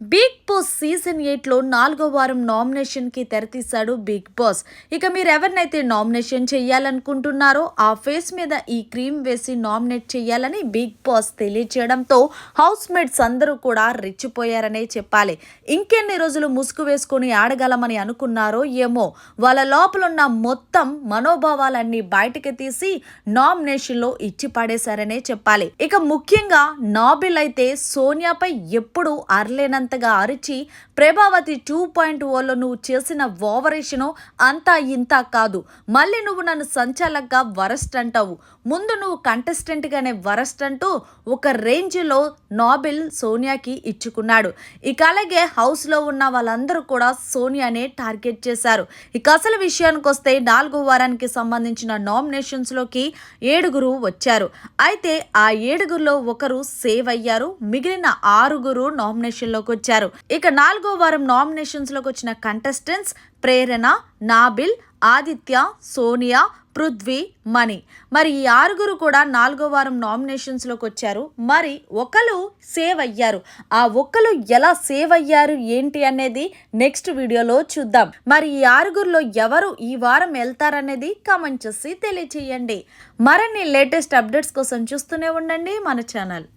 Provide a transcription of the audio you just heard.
Big boss season ఎయిట్లో నాలుగో వారం నామినేషన్కి తెరతీశాడు బిగ్ బాస్. ఇక మీరు ఎవరినైతే నామినేషన్ చేయాలనుకుంటున్నారో ఆ ఫేస్ మీద ఈ క్రీమ్ వేసి నామినేట్ చేయాలని బిగ్ బాస్ తెలియచేయడంతో హౌస్ మేట్స్ అందరూ కూడా రెచ్చిపోయారనే చెప్పాలి. ఇంకెన్ని రోజులు ముసుగు వేసుకొని ఆడగలమని అనుకున్నారో ఏమో. వాళ్ళ లోపల ఉన్న మొత్తం మనోభావాలన్నీ బయటకు తీసి నామినేషన్లో ఇచ్చి పడేశారనే చెప్పాలి. ఇక ముఖ్యంగా నాబిల్ అయితే సోనియాపై ఎప్పుడు అంతగా అరిచి ప్రభావతి టూ పాయింట్ ఓలో నువ్వు చేసిన ఓవరేషను అంతా ఇంత కాదు. మళ్ళీ నువ్వు నన్ను సంచాలకగా వరస్ట్ అంటావు. ముందు నువ్వు కంటెస్టెంట్గానే వరస్ట్ అంటూ ఒక రేంజ్లో నాబిల్ సోనియాకి ఇచ్చుకున్నాడు. ఇక అలాగే హౌస్లో ఉన్న వాళ్ళందరూ కూడా సోనియానే టార్గెట్ చేశారు. ఇక అసలు విషయానికి వస్తే నాలుగో వారానికి సంబంధించిన నామినేషన్స్లోకి ఏడుగురు వచ్చారు. అయితే ఆ ఏడుగురులో ఒకరు సేవ్ అయ్యారు. మిగిలిన ఆరుగురు నామినేషన్లోకి వచ్చారు. ఇక నాలుగో వారం నామినేషన్స్లోకి వచ్చిన కంటెస్టెంట్స్ ప్రేరణ నాబిల్ ఆదిత్య సోనియా పృథ్వీ మణి. మరి ఈ ఆరుగురు కూడా నాలుగో వారం నామినేషన్స్లోకి వచ్చారు. మరి ఒకరు సేవ్ అయ్యారు. ఆ ఒకరు ఎలా సేవ్ అయ్యారు? ఏంటి అనేది నెక్స్ట్ వీడియోలో చూద్దాం. మరి ఈ ఆరుగురిలో ఎవరు ఈ వారం వెళ్తారనేది కామెంట్ చేసి తెలియచేయండి. మరిన్ని లేటెస్ట్ అప్డేట్స్ కోసం చూస్తూనే ఉండండి మన ఛానల్.